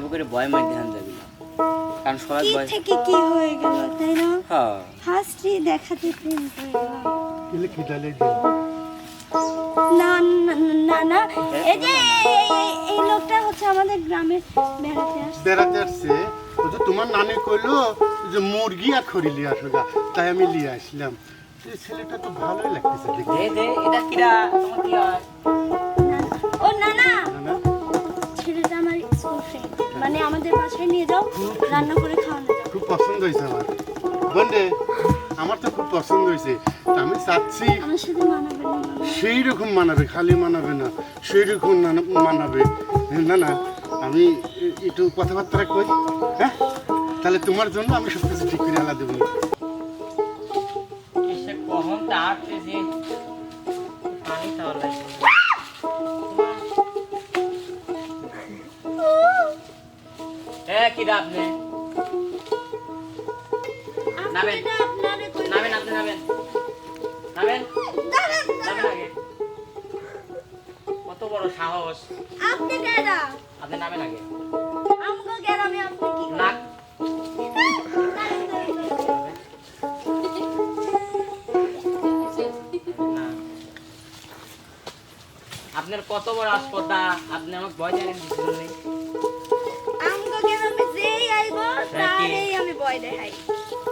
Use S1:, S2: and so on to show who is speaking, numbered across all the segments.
S1: এবার করে ভয় মার ধ্যান যাবি না। কারণ সবাই ভয়
S2: থেকে কি হয়ে গেল তাই না?
S1: হ্যাঁ।
S2: ফার্স্টে দেখাতে প্রেম হয়ে গেল
S3: এলে কি ডালে দিন
S2: না না না না। এই যে এই- লোকটা হচ্ছে আমাদের গ্রামে বেড়াতে আসছে।
S3: বেড়াতে আসছে। তো তোমার নানি কইলো যে মুরগি আর খড়ি লিয়ে আসো গা। তাই আমি লিয়ে আসলাম। ছেলেটা তো ভালোই লাগতেছে দেখতে।
S1: দে দে এটা কিরা? তোমার কি হয়?
S2: বাসায় নিয়ে যাও রান্না করে খাওয়ানো
S3: খুব পছন্দ হয়েছে আমার। বন্ধে আমার তো খুব পছন্দ হয়েছে। আমি চাচ্ছি
S2: আমার সাথে মানাবে
S3: সেই রকম মানাবে খালি মানাবে না সেই রকম মানাবে। না না আমি একটু কথাবার্তা কই হ্যাঁ? তাহলে তোমার জন্য আমি সব কিছু ঠিক করে আলা দেবো।
S1: কখন তাড়তেছে পানি খাওয়া লাগবে। কিরা আপনি? নামেন।
S2: আপনারা
S1: নামেন আপনি নামেন। নামেন?
S2: দাঁড়ান,
S1: নামেন আগে। কত বড় সাহস।
S2: আপনি কেডা?
S1: আপনি নামেন আগে।
S2: আমগো গ্রামে আপনি কি করেন?
S1: না
S2: দাঁড়ান, দাঁড়ান, দাঁড়ান।
S1: না। আপনার কত বড় আসপদা আপনি আমাকে ভয় জানেন দিচ্ছেন
S2: ভয় দেখাই।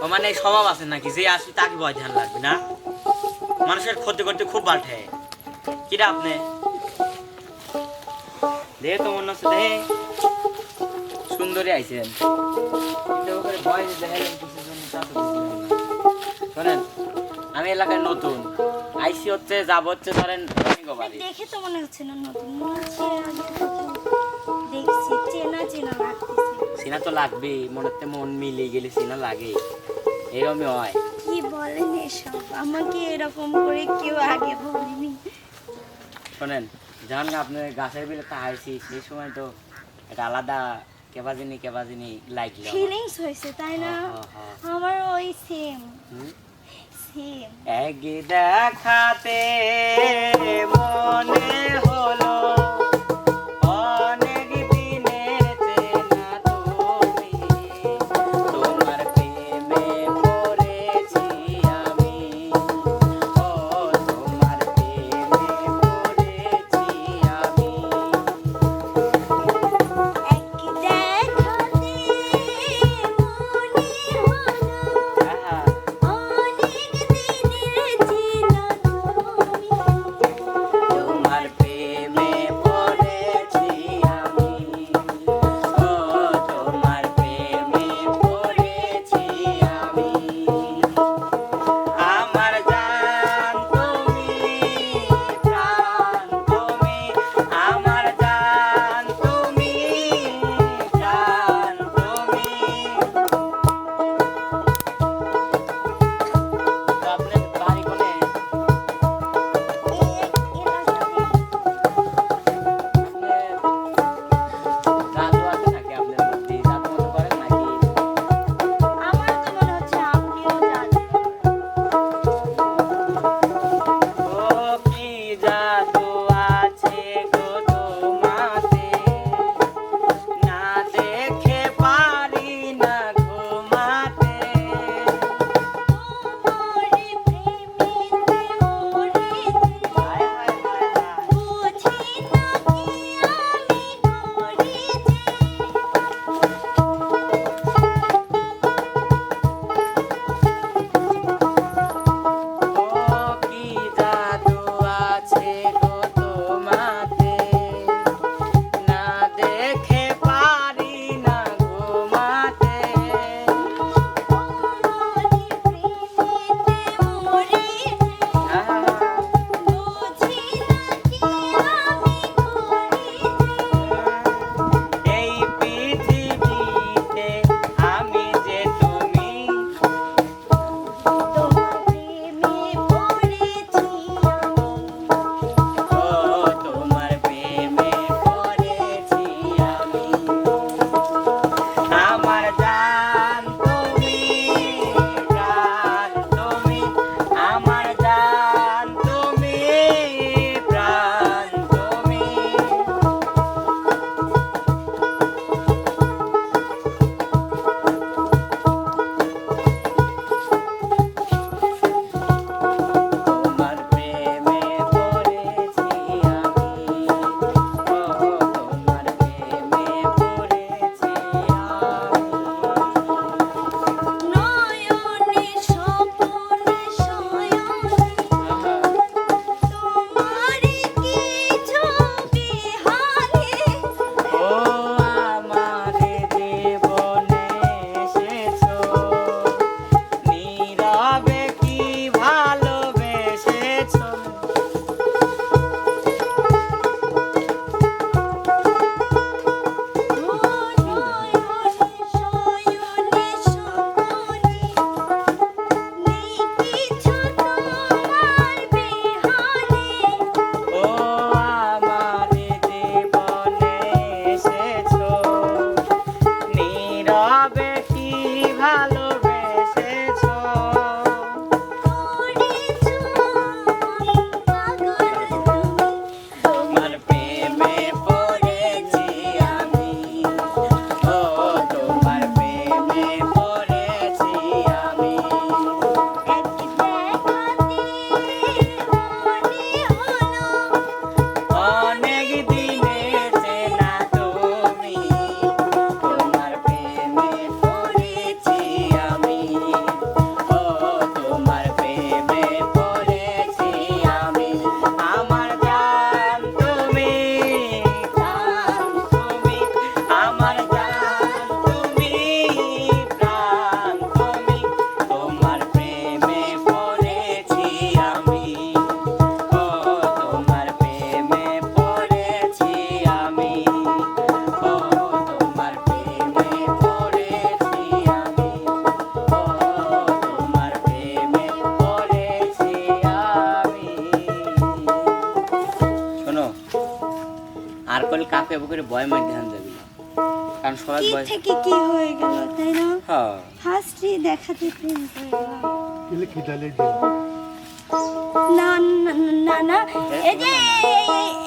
S1: ও মানে স্বভাব আছে নাকি? যে আসবি তাকে ভয় ধ্যান লাগবে না? মানুষের ক্ষতি করতে খুব বাল্টে কিরা আপনি? দেহে তো মনে হচ্ছে দেহে। সুন্দরী আইছেন। ভয় দেখাইলেন। শোনেন আমি এলাকায় নতুন। আইসি হচ্ছে যাব হচ্ছে ধরেন বাড়ি
S2: দেখে তো মনে হচ্ছে না নতুন। মনে হচ্ছে দেখছি চেনা চেনা লাগতেছে
S1: সিনা তো লাগবেই মনে হচ্ছে মন মিলে গেলে সিনা লাগে এরকমই হয়।
S2: কি বলেন এসব? আমাকে এরকম করে কেউ আগে বলেনি।
S1: শোনেন যখন আপনার গাছের বিলে তাহাইছি সেই সময় তো এটা আলাদা কেবাজিনি কেবাজিনি লাগল
S2: ফিলিংস হয়েছে তাই না?
S1: হ্যাঁ, হ্যাঁ,
S2: আমার ওই সেম সেম
S1: এক দেখাতে মনে হলো
S2: take
S1: কেবল করে ভয় মার ধ্যান যাবি না। কারণ সবাই
S2: কি
S1: ভয়
S2: থেকে কি হয়ে গেল তাই না?
S1: হ্যাঁ।
S2: ফার্স্টই দেখাতে প্রেম হয়ে গেলাম
S3: কি ডালে দিন
S2: না না না না এই যে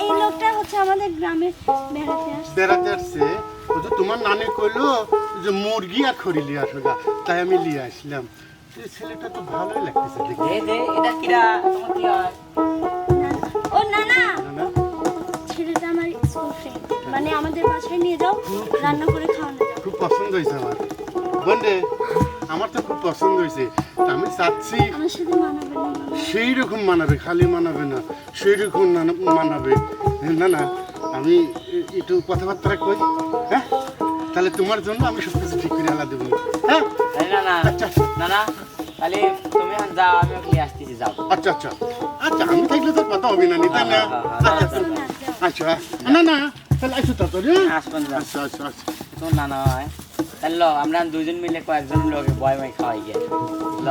S2: এই- লোকটা হচ্ছে আমাদের গ্রামে বেড়াতে আসছে।
S3: বেড়াতে আসছে? ও তো তোমার নানি কইলো যে মুরগি আর খড়ি লিয়ে আসো গা তাই আমি লিয়ে আসলাম। এই ছেলেটা তো ভালোই লাগতেছে দেখতে।
S1: দে দে এটা কিরা তোমার কি হয়?
S2: আমাদের নিয়ে যাও রান্না করে খাওয়ানো যাও
S3: খুব পছন্দ হয়েছে আমার। বন্ধে আমার তো খুব পছন্দ হয়েছে। আমি চাচ্ছি
S2: আমার সাথে মানাবে
S3: সেই রকম মানাবে খালি মানাবে না সেই রকম মানাবে। না না আমি একটু কথাবার্তা কই হ্যাঁ? তাহলে তোমার জন্য আমি সব কিছু ঠিক করে আলা দেবো হ্যাঁ?
S1: না না
S3: আচ্ছা।
S1: না না তাহলে তুমি যাও আমি ওকে আসতেছি যাও।
S3: আচ্ছা আচ্ছা। আচ্ছা আমি থাকলে তো কথা হবে না নি তাই না।
S1: হ্যাঁ, হ্যাঁ, হ্যাঁ,
S3: আচ্ছা। আচ্ছা। না না। তাহলে হ্যাঁ?
S1: আসবেন
S3: আচ্ছা আচ্ছা আচ্ছা।
S1: নানা হয়। তাহলে আমরা দুজন মিলে কয়েকজন লোকে বয় মাই খাওয়াই গিয়ে। ল।